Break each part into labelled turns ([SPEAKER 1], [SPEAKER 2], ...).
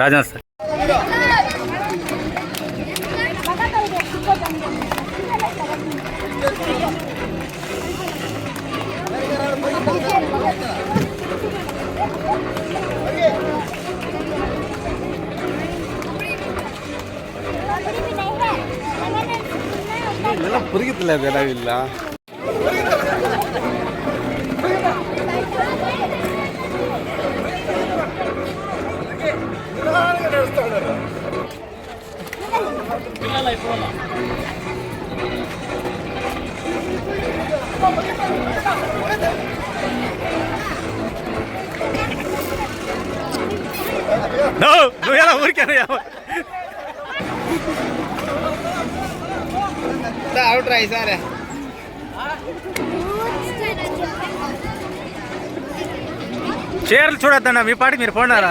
[SPEAKER 1] Rajnath
[SPEAKER 2] sir. புரியுதுல வேலை
[SPEAKER 1] இல்லை. నువ్వు ఎలా ఊరికే
[SPEAKER 2] అవుట్ రై సార్
[SPEAKER 1] చీరలు చూడొద్దన్న మీ పాటి మీరు పోనారా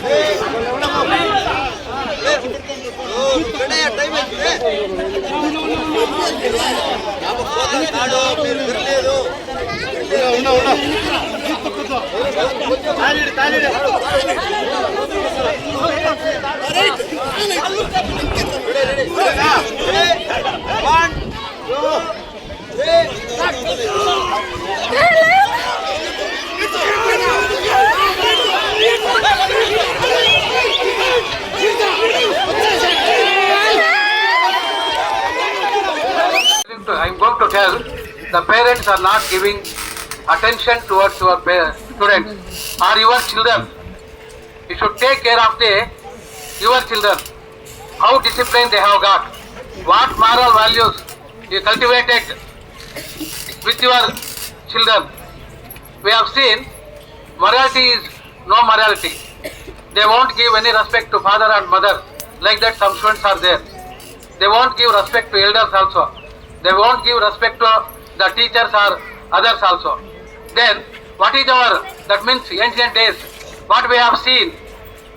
[SPEAKER 3] Hey,
[SPEAKER 4] I'm going to tell the parents are not giving attention towards your students or your children. You should take care of the your children, how disciplined they have got, what moral values you cultivated with your children. We have seen morality is no morality. They won't give any respect to father and mother. Like that, some students are there. They won't give respect to elders also. They won't give respect to the teachers or others also. Then, what is our, that means ancient days, what we have seen,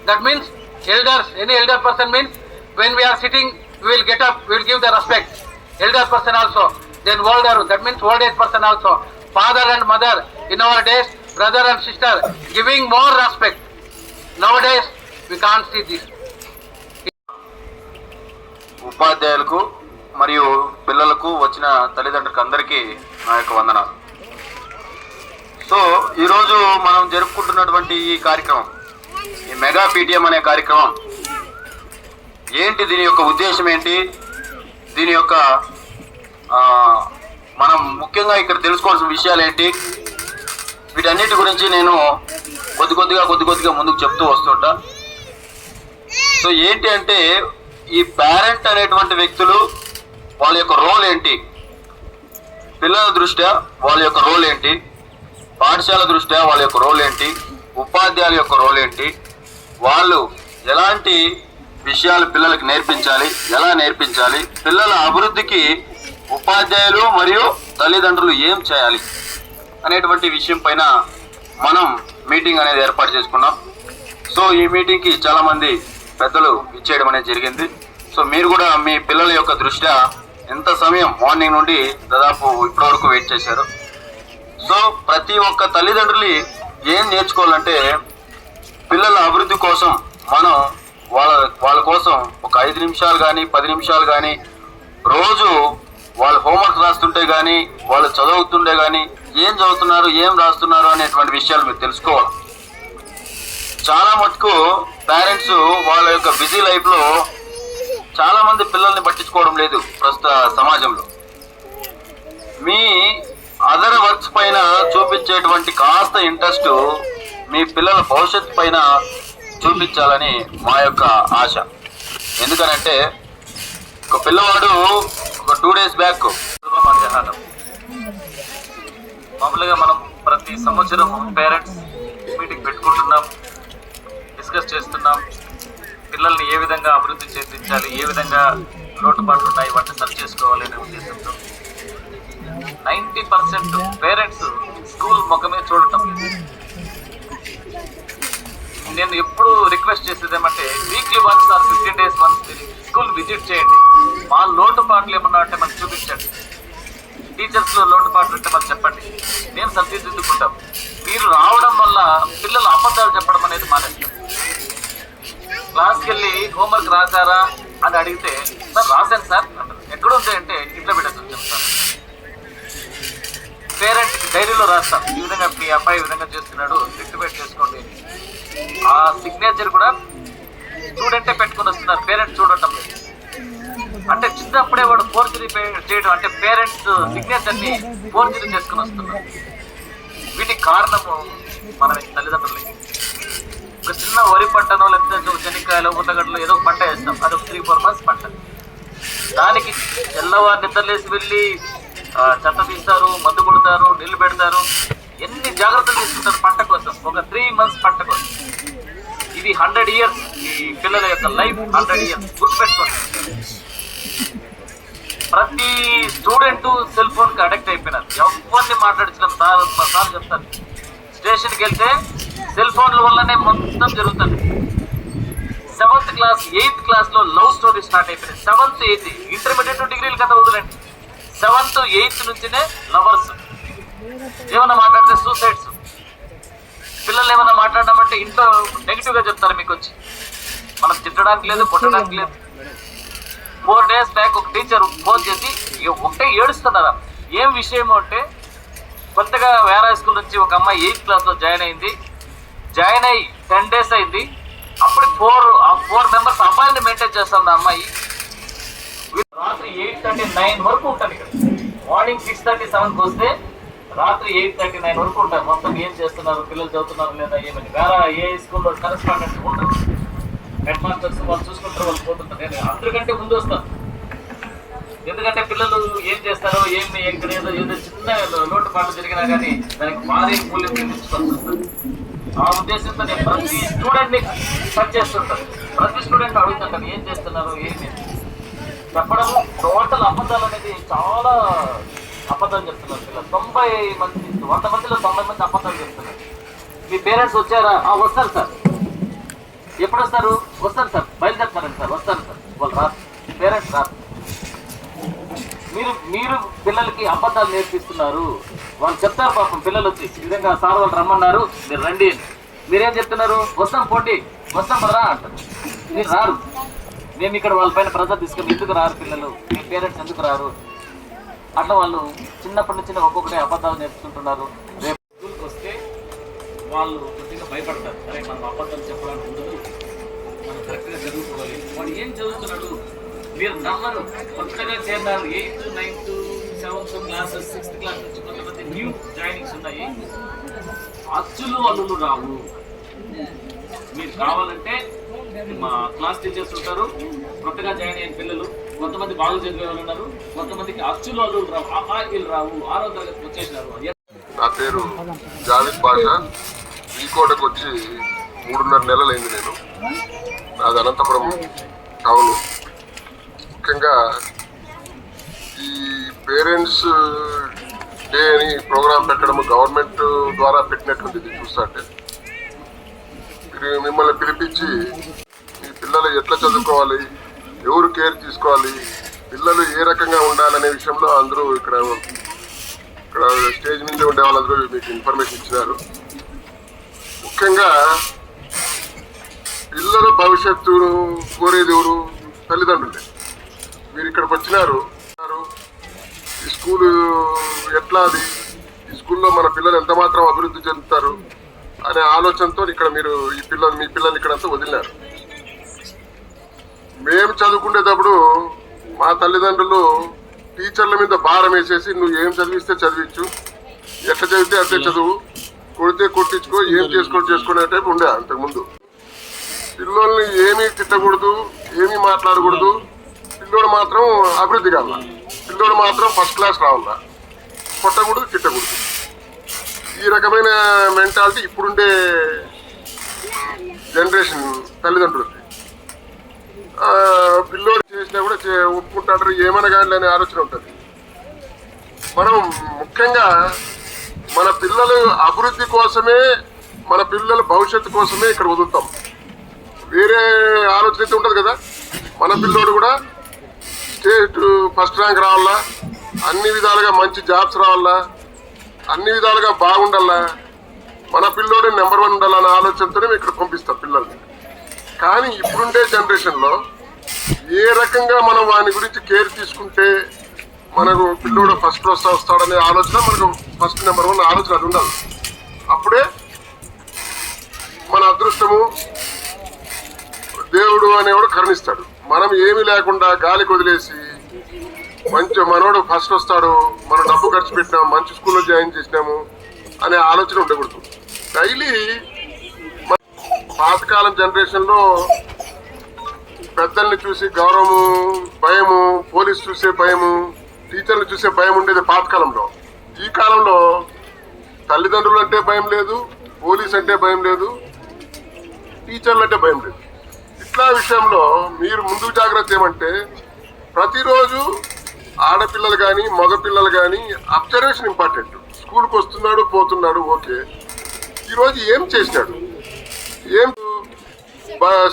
[SPEAKER 4] that means elders, any elder person means when we are sitting, we will get up, we will give the respect. Elder person also, then older, that means old age person also. Father and mother, in our days, brother and sister, giving more respect. Nowadays, we can't see this.
[SPEAKER 5] ఉపాధ్యాయులకు మరియు పిల్లలకు వచ్చిన తల్లిదండ్రులకు అందరికీ నా యొక్క వందనాలు. So ఈరోజు మనం జరుపుకుంటున్నటువంటి ఈ కార్యక్రమం ఈ మెగా పీటీఎం అనే కార్యక్రమం ఏంటి దీని యొక్క ఉద్దేశం ఏంటి? దీని యొక్క మనం ముఖ్యంగా ఇక్కడ తెలుసుకోవాల్సిన విషయాలు ఏంటి? వీటన్నిటి గురించి నేను కొద్ది కొద్దిగా కొద్ది కొద్దిగా ముందుకు చెప్తూ వస్తుంటా. సో ఏంటి అంటే ఈ పేరెంట్ అనేటువంటి వ్యక్తులు వాళ్ళ యొక్క రోల్ ఏంటి? పిల్లల దృష్ట్యా వాళ్ళ యొక్క రోల్ ఏంటి? పాఠశాల దృష్ట్యా వాళ్ళ యొక్క రోల్ ఏంటి? ఉపాధ్యాయుల యొక్క రోల్ ఏంటి? వాళ్ళు ఎలాంటి విషయాలు పిల్లలకు నేర్పించాలి? ఎలా నేర్పించాలి? పిల్లల అభివృద్ధికి ఉపాధ్యాయులు మరియు తల్లిదండ్రులు ఏం చేయాలి? అనేటువంటి విషయం పైన మనం మీటింగ్ అనేది ఏర్పాటు చేసుకున్నాం. సో ఈ మీటింగ్కి చాలామంది పెద్దలు ఇచ్చేయడం అనేది జరిగింది. సో మీరు కూడా మీ పిల్లల యొక్క దృష్ట్యా ఎంత సమయం? మార్నింగ్ నుండి దాదాపు ఇప్పటి వరకు వెయిట్ చేశారు. సో ప్రతి ఒక్క తల్లిదండ్రులు ఏం నేర్చుకోవాలంటే పిల్లల అభివృద్ధి కోసం మనం వాళ్ళ వాళ్ళ కోసం ఒక ఐదు నిమిషాలు కానీ పది నిమిషాలు కానీ రోజు వాళ్ళు హోంవర్క్ రాస్తుంటే కానీ వాళ్ళు చదువుతుంటే కానీ ఏం చదువుతున్నారు ఏం రాస్తున్నారు అనేటువంటి విషయాలు మీరు తెలుసుకోవాలి. చాలా మటుకు పేరెంట్స్ వాళ్ళ యొక్క బిజీ లైఫ్లో చాలా మంది పిల్లల్ని పట్టించుకోవడం లేదు ప్రస్తుత సమాజంలో. మీ అదర్ వర్క్స్ పైన చూపించేటువంటి కాస్త ఇంట్రెస్ట్ మీ పిల్లల భవిష్యత్తు పైన చూపించాలని మా యొక్క ఆశ. ఎందుకనంటే ఒక పిల్లవాడు ఒక టూ డేస్ బ్యాక్ మధ్యాహ్నం మామూలుగా మనం ప్రతి సంవత్సరం పేరెంట్స్ మీటింగ్ పెట్టుకుంటున్నాం డిస్కస్ చేస్తున్నాం. పిల్లల్ని ఏ విధంగా అభివృద్ధి చెందించాలి ఏ విధంగా లోటుపాట్లు ఉన్నాయి వాటిని సరి చేసుకోవాలి అనే ఉద్దేశంతో. నైంటీ పర్సెంట్ పేరెంట్స్ స్కూల్ ముఖమే చూడటం నేను ఎప్పుడు రిక్వెస్ట్ చేసేది ఏమంటే weekly once or fifteen days once మీరు స్కూల్ విజిట్ చేయండి. మా లోటుపాట్లు ఏమన్నా అంటే మనకు చూపించండి. టీచర్స్లో లోటుపాట్లు ఉంటే మనం చెప్పండి. నేను సరిదిద్దుకుంటాం. మీరు రావడం వల్ల పిల్లలు అబద్ధాలు చెప్పండి క్లాస్కి వెళ్ళి హోంవర్క్ రాశారా అని అడిగితే సార్ రాశాను సార్ అంటారు. ఎక్కడ ఉంది అంటే ఇంట్లో పెట్టేసి చెప్తాను సార్? పేరెంట్ డైరీలో రాస్తాం ఈ విధంగా మీ అబ్బాయి ఈ విధంగా చేస్తున్నాడు రిక్టిఫైడ్ చేసుకోండి. ఆ సిగ్నేచర్ కూడా స్టూడెంటే పెట్టుకొని వస్తున్నారు పేరెంట్స్ చూడటం లేదు. అంటే చిన్నప్పుడే వాడు ఫోర్జరీ చేయడం అంటే పేరెంట్స్ సిగ్నేచర్ని ఫోర్జరీ చేసుకుని వస్తున్నారు. వీటికి కారణము మన తల్లిదండ్రులే ఒక చిన్న వరి పంటనో లేకపోతే ఒక శనిక్కాయలు ఏదో ఒక పంట వేస్తాం. అది ఒక త్రీ ఫోర్ మంత్స్ పంట. దానికి తెల్లవారు నిద్రలేసి వెళ్ళి చెత్త తీస్తారు మందు కొడతారు నీళ్ళు పెడతారు. ఎన్ని జాగ్రత్తలు తీసుకుంటారు పంట కోసం? ఒక త్రీ మంత్స్ పంట కోసం. ఇది హండ్రెడ్ ఇయర్స్ ఈ పిల్లల యొక్క లైఫ్ హండ్రెడ్ ఇయర్స్ గుర్తుపెట్టుకోండి. ప్రతి స్టూడెంట్ సెల్ ఫోన్కి అడిక్ట్ అయిపోయినారు. ఎవరిని మాట్లాడించిన సార్ సార్ చెప్తారు. స్టేషన్కి వెళ్తే సెల్ ఫోన్ల వల్లనే మొత్తం జరుగుతుంది. సెవెంత్ క్లాస్ ఎయిత్ క్లాస్లో లవ్ స్టోరీ స్టార్ట్ అయిపోయింది. సెవెంత్ ఎయిత్ ఇంటర్మీడియట్ డిగ్రీలు కథ వదిలేండి. సెవెంత్ ఎయిత్ నుంచినే లవర్స్ ఏమన్నా మాట్లాడితే సూసైడ్స్ పిల్లలు ఏమన్నా మాట్లాడమంటే ఇంట్లో నెగిటివ్గా చెప్తారు మీకు వచ్చి మనం తిట్టడానికి లేదు కొట్టడానికి లేదు. ఫోర్ డేస్ బ్యాక్ ఒక టీచర్ ఫోన్ చేసి ఇక ఒకటే ఏడుస్తున్నారా ఏం విషయం అంటే కొత్తగా వేరే స్కూల్ నుంచి ఒక అమ్మాయి ఎయిత్ క్లాస్లో జాయిన్ అయింది. జాయిన్ అయ్యి టెన్ డేస్ అయింది. అప్పుడు ఫోర్ ఆ ఫోర్ మెంబర్స్ అమ్మాయిని మెయింటైన్ చేస్తుంది అమ్మాయి. వీళ్ళు రాత్రి ఎయిట్ థర్టీ నైన్ వరకు ఉంటుంది ఇక్కడ. మార్నింగ్ సిక్స్ థర్టీ సెవెన్కి వస్తే రాత్రి ఎయిట్ థర్టీ నైన్ వరకు ఉంటారు మొత్తం ఏం చేస్తున్నారు పిల్లలు చదువుతున్నారు లేదా ఏమని. వేరే ఏ స్కూల్లో కరెస్పాండెంట్ ఉంటారు హెడ్ మాస్టర్స్ వాళ్ళు చూసుకుంటారు వాళ్ళు పోతుంటారు. నేను అందరికంటే ముందు వస్తాను. ఎందుకంటే పిల్లలు ఏం చేస్తారో ఏమి ఎక్కడ ఏదో ఏదో చిన్న లోటుపాటు జరిగినా కానీ దానికి భారీ మూల్యం చెల్లించుకోవాల్సి ఆ ఉద్దేశంతో నేను ప్రతి స్టూడెంట్ని టచ్ చేస్తుంటాను ప్రతి స్టూడెంట్ అడుగుతుంటాను ఏం చేస్తున్నారు? ఏమి? చెప్పడము టోటల్ అబద్ధాలు అనేది చాలా అబద్ధాలు చెప్తున్నారు పిల్లలు. తొంభై మంది వంద మందిలో తొంభై మంది అబద్ధాలు చెప్తున్నారు. మీ పేరెంట్స్ వచ్చారా? ఆ, వస్తారు సార్. ఎప్పుడు వస్తారు వస్తారు సార్ బయలుదేరుతారండి సార్ వస్తారు సార్. వాళ్ళు రారు పేరెంట్స్ రారు. మీరు మీరు పిల్లలకి అబద్ధాలు నేర్పిస్తున్నారు. వాళ్ళు చెప్తారు పాపం పిల్లలు వచ్చి ఈ విధంగా సార్ వాళ్ళు రమ్మన్నారు. మీరు రండి మీరేం చెప్తున్నారు? వస్తాం పోటీ వస్తాం రా అంటారు. మీరు రారు. మేము ఇక్కడ వాళ్ళపైన ప్రెజర్ తీసుకుని ఎందుకు రారు పిల్లలు? మీ పేరెంట్స్ ఎందుకు రారు? అట్లా వాళ్ళు చిన్నప్పటి నుంచి ఒక్కొక్కటి అబద్ధాలు నేర్చుకుంటున్నారు. రేపు స్కూల్కి వస్తే వాళ్ళు కొద్దిగా భయపడతారు. అరే మనం అబద్ధాలు చెప్పడానికి ఉండదు. మనం కరెక్ట్గా చదువుకోవాలి. వాడు ఏం చదువుతున్నాడు? మీరు నమ్మరు. కొత్తగా చేరారు eighth ninth seventh classes sixth class నుంచి కొంతమంది న్యూ జాయినింగ్స్ ఉన్నాయి. అచ్చులు అల్లులు రావు. మీరు కావాలంటే మా క్లాస్ టీచర్స్ ఉంటారు. కొత్తగా జాయిన్ అయిన పిల్లలు కొంతమంది బాగా చదివే వాళ్ళు ఉన్నారు. కొంతమందికి అచ్చులు అల్లులు రావు. ఆ రావు. ఆరో తరగతి వచ్చేసినారు.
[SPEAKER 6] నా పేరు జావేద్ బాషా ఈ కోటకు వచ్చి మూడున్నర నెలలైంది నేను. నాది అనంతపురం టౌన్. ముఖ్యంగా ఈ పేరెంట్స్ డే అని ప్రోగ్రాం పెట్టడం గవర్నమెంట్ ద్వారా పెట్టినటువంటిది చూస్తుంటే మీరు మిమ్మల్ని పిలిపించి మీ పిల్లలు ఎట్లా చదువుకోవాలి ఎవరు కేర్ తీసుకోవాలి పిల్లలు ఏ రకంగా ఉండాలనే విషయంలో అందరూ ఇక్కడ ఇక్కడ స్టేజ్ మీద ఉండే వాళ్ళందరూ మీకు ఇన్ఫర్మేషన్ ఇచ్చినారు. ముఖ్యంగా పిల్లల భవిష్యత్తును కోరేది ఎవరు? తల్లిదండ్రులే. మీరు ఇక్కడికి వచ్చినారు ఈ స్కూలు ఎట్లా అది? ఈ స్కూల్లో మన పిల్లలు ఎంత మాత్రం అభివృద్ధి చెందుతారు అనే ఆలోచనతో ఇక్కడ మీరు ఈ పిల్లలు మీ పిల్లల్ని ఇక్కడంతా వదిలినారు. మేము చదువుకునేటప్పుడు మా తల్లిదండ్రులు టీచర్ల మీద భారం వేసేసి నువ్వు ఏం చదివిస్తే చదివించు. ఎట్లా చదివితే అట్లే చదువు. కొడితే కొట్టించుకో ఏం చేసుకో చేసుకునే టైపు ఉండే అంతకుముందు. పిల్లల్ని ఏమీ తిట్టకూడదు ఏమీ మాట్లాడకూడదు. పిల్లోడు మాత్రం అభివృద్ధి కావాల పిల్లోడు మాత్రం ఫస్ట్ క్లాస్ రావాలా కొట్టకూడదు తిట్టకూడదు. ఈ రకమైన మెంటాలిటీ ఇప్పుడుండే జనరేషన్ తల్లిదండ్రులకి పిల్లోడు చేసినా కూడా చే- ఒప్పుకుంటాడు ఏమైనా కానీ అనే ఆలోచన ఉంటుంది. మనం ముఖ్యంగా మన పిల్లలు అభివృద్ధి కోసమే మన పిల్లల భవిష్యత్తు కోసమే ఇక్కడ వదులుతాం. వేరే ఆలోచన అయితే ఉంటుంది కదా? మన పిల్లోడు కూడా స్టేట్ ఫస్ట్ ర్యాంక్ రావాలా? అన్ని విధాలుగా మంచి జాబ్స్ రావాలా? అన్ని విధాలుగా బాగుండాలా? మన పిల్లోడు నెంబర్ వన్ ఉండాలన్న ఆలోచనతోనే మేము ఇక్కడ పంపిస్తాం పిల్లల్ని. కానీ ఇప్పుడుండే జనరేషన్లో ఏ రకంగా మనం వాని గురించి కేర్ తీసుకుంటే మనకు పిల్లోడు ఫస్ట్ వస్తా వస్తాడనే ఆలోచన మనకు ఫస్ట్ నెంబర్ వన్ ఆలోచన అది ఉండాలి. అప్పుడే మన అదృష్టము దేవుడు అనేవాడు కరుణిస్తాడు. మనం ఏమీ లేకుండా గాలి వదిలేసి మంచి మనోడు ఫస్ట్ వస్తాడు మనం డబ్బు ఖర్చు పెట్టినాం మంచి స్కూల్లో జాయిన్ చేసినాము అనే ఆలోచన ఉండకూడదు. డైలీ పాతకాలం జనరేషన్లో పెద్దల్ని చూసి గౌరవము భయము పోలీస్ చూసే భయము టీచర్లు చూసే భయం ఉండేది పాతకాలంలో. ఈ కాలంలో తల్లిదండ్రులు అంటే భయం లేదు పోలీస్ అంటే భయం లేదు టీచర్లు అంటే భయం లేదు. ఇట్లా విషయంలో మీరు ముందు జాగ్రత్త ఏమంటే ప్రతిరోజు ఆడపిల్లలు కానీ మగపిల్లలు కానీ అబ్జర్వేషన్ ఇంపార్టెంట్. స్కూల్కి వస్తున్నాడు పోతున్నాడు ఓకే. ఈరోజు ఏం చేసినాడు? ఏం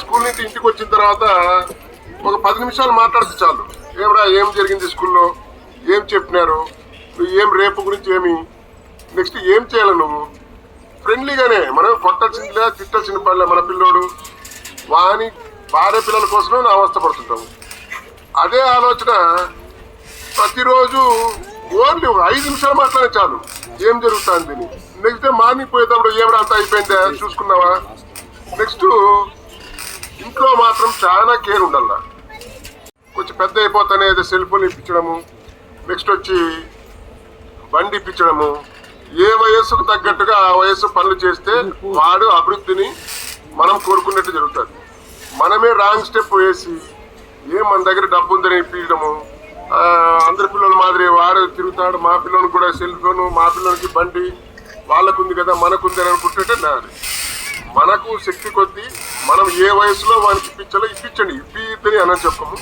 [SPEAKER 6] స్కూల్ నుంచి ఇంటికి వచ్చిన తర్వాత ఒక పది నిమిషాలు మాట్లాడితే చాలు. ఏమరా ఏం జరిగింది స్కూల్లో? ఏం చెప్పినారు? నువ్వు ఏం రేపు గురించి ఏమి? నెక్స్ట్ ఏం చేయాలి నువ్వు? ఫ్రెండ్లీగానే మనం కొట్టాల్సిందిలే తిట్టాల్సిన పనిలే మన పిల్లోడు. వాని భార్య పిల్లల కోసమే నా అవస్థపడుతుంటాము అదే ఆలోచన ప్రతిరోజు ఓన్లీ ఒక ఐదు నిమిషాలు మాట్లాడే చాలు. ఏం జరుగుతుంది నెక్స్ట్ డే మార్నింగ్ పోయేటప్పుడు ఏమిరా అంతా అయిపోయిందా? చూసుకున్నావా? నెక్స్ట్ ఇంట్లో మాత్రం చాలా కేర్ ఉండాల కొంచెం పెద్ద అయిపోతానే ఏదో సెల్ ఫోన్ ఇప్పించడము నెక్స్ట్ వచ్చి బండి ఇప్పించడము. ఏ వయస్సుకు తగ్గట్టుగా ఆ వయస్సు పనులు చేస్తే వాడు అభివృద్ధిని మనం కోరుకున్నట్టు జరుగుతుంది. మనమే రాంగ్ స్టెప్ వేసి ఏం మన దగ్గర డబ్బు ఉందని ఇప్పించడము. అందరి పిల్లల మాదిరి వాడు తిరుగుతాడు మా పిల్లలకు కూడా సెల్ ఫోన్ మా పిల్లలకి బండి వాళ్ళకు ఉంది కదా మనకు ఉంది అని అనుకుంటుంటే నాది. మనకు శక్తి కొద్దీ మనం ఏ వయసులో వానికి ఇప్పించాలో ఇప్పించండి ఇప్పిద్దని అని చెప్పము.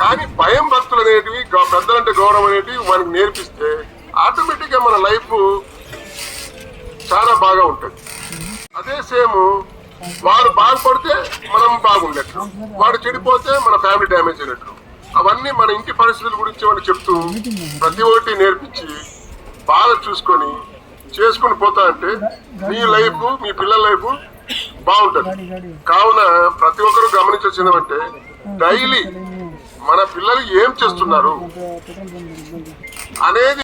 [SPEAKER 6] కానీ భయం భక్తులు అనేటివి పెద్దలంటే గౌరవం అనేటివి వానికి నేర్పిస్తే ఆటోమేటిక్గా మన లైఫ్ చాలా బాగా ఉంటుంది. అదే సేమ్ వాడు బాగుపడితే మనం బాగుండేట్లు వాడు చెడిపోతే మన ఫ్యామిలీ డ్యామేజ్ అయినట్లు అవన్నీ మన ఇంటి పరిస్థితుల గురించి వాళ్ళు చెప్తూ ప్రతి ఒక్కటి నేర్పించి బాగా చూసుకొని చేసుకుని పోతా అంటే మీ లైఫ్ మీ పిల్లల లైఫ్ బాగుంటుంది. కావున ప్రతి ఒక్కరు గమనించాల్సిందంటే డైలీ మన పిల్లలు ఏం చేస్తున్నారు అనేది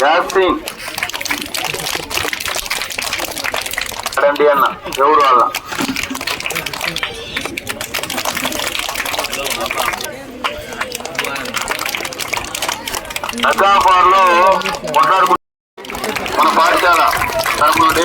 [SPEAKER 7] యాసింగ్ రండి అన్న ఎవరు వాళ్ళ? నగాపార్లో కొట్లాడుకుంటు మన పాఠశాల తరపు నుండి